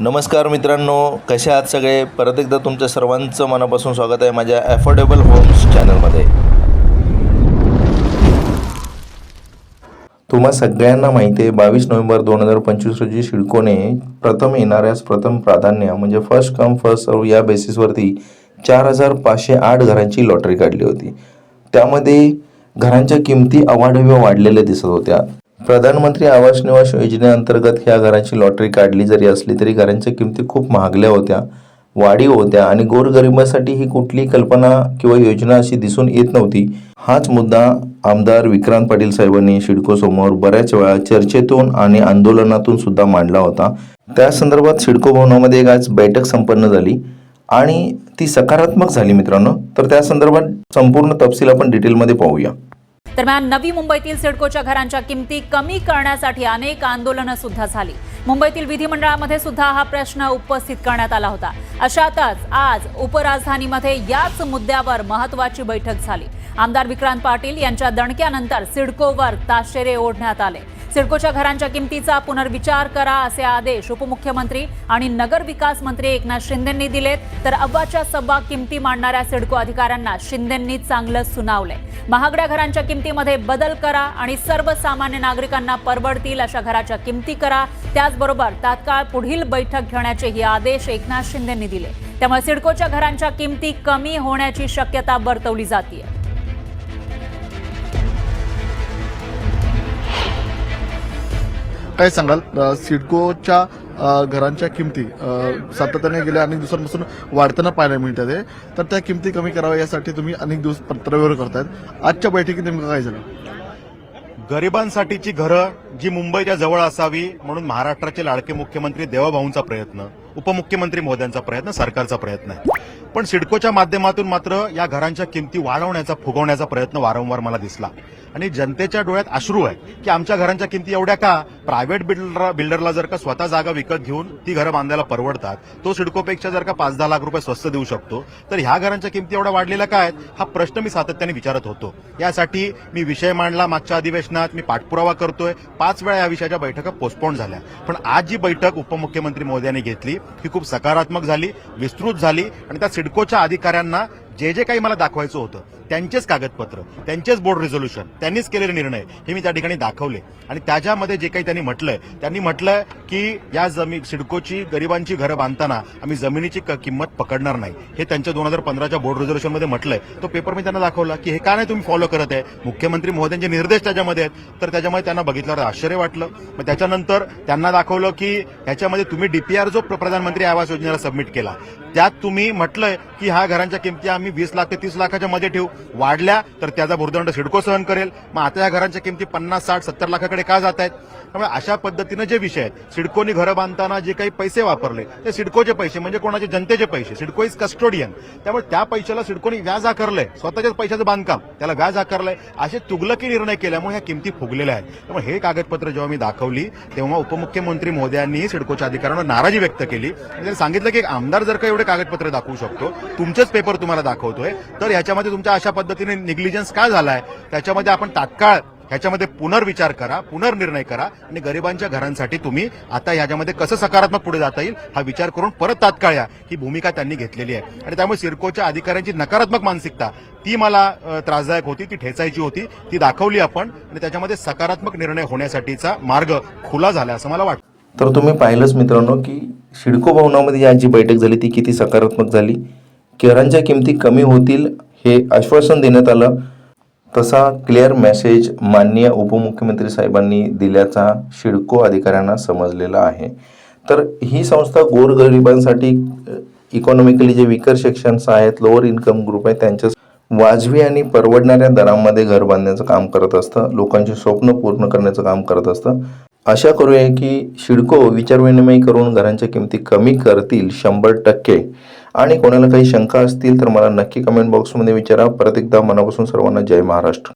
नमस्कार मित्रांनो कसे आहात सगळे? परत एकदा तुमच्या सर्वांचं मनापासून स्वागत आहे माझ्या ॲफोर्डेबल होम्स चॅनलमध्ये तुम्हा सगळ्यांना माहिती आहे बावीस नोव्हेंबर दोन हजार पंचवीस रोजी शिडकोने प्रथम येणाऱ्यास प्रथम प्राधान्य म्हणजे फर्स्ट कम फर्स्ट सर्व या बेसिसवरती चार हजार पाचशे आठ घरांची लॉटरी काढली होती. त्यामध्ये घरांच्या किमती अवाढव्य वाढलेल्या दिसत होत्या. प्रधानमंत्री आवास निवास योजनेअंतर्गत ह्या घरांची लॉटरी काढली जरी असली तरी घरांच्या किमती खूप महागल्या होत्या वाढीव होत्या आणि गोरगरिबासाठी ही कुठली कल्पना किंवा योजना अशी दिसून येत नव्हती. हाच मुद्दा आमदार विक्रांत पाटील साहेबांनी सिडकोसमोर बऱ्याच वेळा चर्चेतून आणि आंदोलनातून सुद्धा मांडला होता. त्या संदर्भात सिडको भवनामध्ये एक आज बैठक संपन्न झाली आणि ती सकारात्मक झाली मित्रांनो. तर त्या संदर्भात संपूर्ण तपशील आपण डिटेलमध्ये पाहूया. दरम्यान नवी मुंबईतील सिडकोच्या घरांच्या किमती कमी करण्यासाठी अनेक आंदोलनं सुद्धा झाली. मुंबईतील विधिमंडळामध्ये सुद्धा हा प्रश्न उपस्थित करण्यात आला होता. अशातच आज उपराजधानीमध्ये याच मुद्द्यावर महत्वाची बैठक झाली. आमदार विक्रांत पाटील यांच्या दणक्यानंतर सिडकोवर ताशेरे ओढण्यात आले. सिडकोच्या घरांच्या किमतीचा पुनर्विचार करा असे आदेश उपमुख्यमंत्री आणि नगर विकास मंत्री एकनाथ शिंदेंनी दिलेत. तर अव्वाच्या सव्वा किमती मांडणाऱ्या सिडको अधिकाऱ्यांना शिंदेंनी चांगलं सुनावलंय. महागड्या घरांच्या किमतीमध्ये बदल करा आणि सर्वसामान्य नागरिकांना परवडतील अशा घराच्या किमती करा. त्याचबरोबर तात्काळ पुढील बैठक घेण्याचेही आदेश एकनाथ शिंदेंनी दिले. त्यामुळे सिडकोच्या घरांच्या किमती कमी होण्याची शक्यता वर्तवली जाते काय सांगाल? सिडकोच्या घरांच्या किमती सातत्याने गेल्या अनेक दिवसांपासून वाढताना पाहायला मिळतात आहे. तर त्या किमती कमी कराव्या यासाठी तुम्ही अनेक दिवस पत्रव्यवहार करतायत. आजच्या बैठकीत नेमकं काय झालं? गरिबांसाठीची घरं जी मुंबईच्या जवळ असावी म्हणून महाराष्ट्राचे लाडके मुख्यमंत्री देवाभाऊंचा प्रयत्न उपमुख्यमंत्री मोद्यांचा प्रयत्न सरकारचा प्रयत्न आहे. पण सिडकोच्या माध्यमातून मात्र या घरांच्या किमती वाढवण्याचा फुगवण्याचा प्रयत्न वारंवार मला दिसला. आणि जनतेच्या डोळ्यात अश्रू आहे की आमच्या घरांच्या किमती एवढ्या का? प्रायव्हेट बिल्डर बिल्डरला जर का स्वतः जागा विकत घेऊन ती घरं बांधायला परवडतात तो सिडकोपेक्षा जर का पाच दहा लाख रुपये स्वस्त देऊ शकतो तर ह्या घरांच्या किमती एवढ्या वाढलेल्या काय हा प्रश्न मी सातत्याने विचारत होतो. यासाठी मी विषय मांडला मागच्या अधिवेशनात मी पाठपुरावा करतोय. पाच वेळा या विषयाच्या बैठका पोस्टपोन झाल्या. पण आज जी बैठक उपमुख्यमंत्री मोदयांनी घेतली ही खूप सकारात्मक झाली विस्तृत झाली आणि त्या सिडकोच्या अधिकाऱ्यांना जे जे काही मला दाखवायचं होतं त्यांचेच कागदपत्र त्यांचेच बोर्ड रेझोल्युशन त्यांनीच केलेले निर्णय हे मी त्या ठिकाणी दाखवले. आणि त्याच्यामध्ये जे काही त्यांनी म्हटलंय त्यांनी म्हटलंय की या जमीन सिडकोची गरिबांची घरं बांधताना आम्ही जमिनीची किंमत पकडणार नाही. हे त्यांच्या दोन हजार पंधराच्या बोर्ड रेझोल्युशनमध्ये म्हटलंय. तो पेपर मी त्यांना दाखवला की हे का नाही तुम्ही फॉलो करत आहे? मुख्यमंत्री महोदयांचे निर्देश त्याच्यामध्ये आहेत. तर त्याच्यामध्ये त्यांना बघितल्यावर आश्चर्य वाटलं. मग त्याच्यानंतर त्यांना दाखवलं की ह्याच्यामध्ये तुम्ही डीपीआर जो प्रधानमंत्री आवास योजनेला सबमिट केला त्यात तुम्ही म्हटलंय की ह्या घरांच्या किमती आम्ही वीस लाख ते तीस लाखाच्या मध्ये ठेवू. वाढल्या तर त्याचा भूर्दंड सिडको सहन करेल. मग आता या घरांच्या किमती पन्नास साठ सत्तर लाखाकडे का जात आहेत? त्यामुळे अशा पद्धतीनं जे विषय आहेत सिडकोनी घरं बांधताना जे काही पैसे वापरले ते सिडकोचे पैसे म्हणजे कोणाचे? जनतेचे पैसे. सिडको इज कस्टोडियन त्यामुळे त्या पैशाला सिडकोनी व्याज आकारलंय. स्वतःच्याच पैशाचं बांधकाम. त्याला व्याज आकारलंय. असे तुगलकी निर्णय केल्यामुळे ह्या किमती फुगलेल्या आहेत. त्यामुळे हे कागदपत्र जेव्हा मी दाखवली तेव्हा उपमुख्यमंत्री मोदयांनी सिडकोच्या अधिकाऱ्यांवर नाराजी व्यक्त केली. त्यांनी सांगितलं की एक आमदार जर काही एवढे कागदपत्र दाखवू शकतो. तुमचेच पेपर तुम्हाला दाखवतोय. तर याच्यामध्ये तुमच्या अशा पद्धतीने निग्लिजन्स का झालाय? त्याच्यामध्ये आपण तात्काळ ह्याच्यामध्ये पुनर्विचार करा पुनर्निर्णय करा आणि गरिबांच्या घरांसाठी तुम्ही आता ह्याच्यामध्ये कसं सकारात्मक पुढे जाता येईल हा विचार करून परत तात्काळ या. ही भूमिका त्यांनी घेतलेली आहे. आणि त्यामुळे सिडकोच्या अधिकाऱ्यांची नकारात्मक मानसिकता ती मला त्रासदायक होती ती ठेचायची होती ती दाखवली आपण आणि त्याच्यामध्ये सकारात्मक निर्णय होण्यासाठीचा मार्ग खुला झाला असं मला वाटतं. तर तुम्ही पाहिलंच मित्रांनो की शिडको भवनामध्ये आज जी बैठक झाली. ती किती सकारात्मक झाली? केरांच्या किमती कमी होतील हे आश्वासन देण्यात आलं. तसा क्लिअर मेसेज माननीय उपमुख्यमंत्री साहेबांनी दिल्याचा शिडको अधिकाऱ्यांना समजलेला आहे. तर ही संस्था गोरगरिबांसाठी इकॉनॉमिकली जे विकर सेक्शन्स आहेत लोअर इन्कम ग्रुप आहे त्यांच्या वाजवी आणि परवडणाऱ्या दरामध्ये घर बांधण्याचं काम करत असतं. लोकांची स्वप्न पूर्ण करण्याचं काम करत असतं. आशा करूया की शिडको विचारविनिमय करून घरांच्या किमती कमी करतील शंभर टक्के. आणि कोणाला काही शंका असतील तर मला नक्की कमेंट बॉक्समध्ये विचारा. परत एकदा मनापासून सर्वांना जय महाराष्ट्र.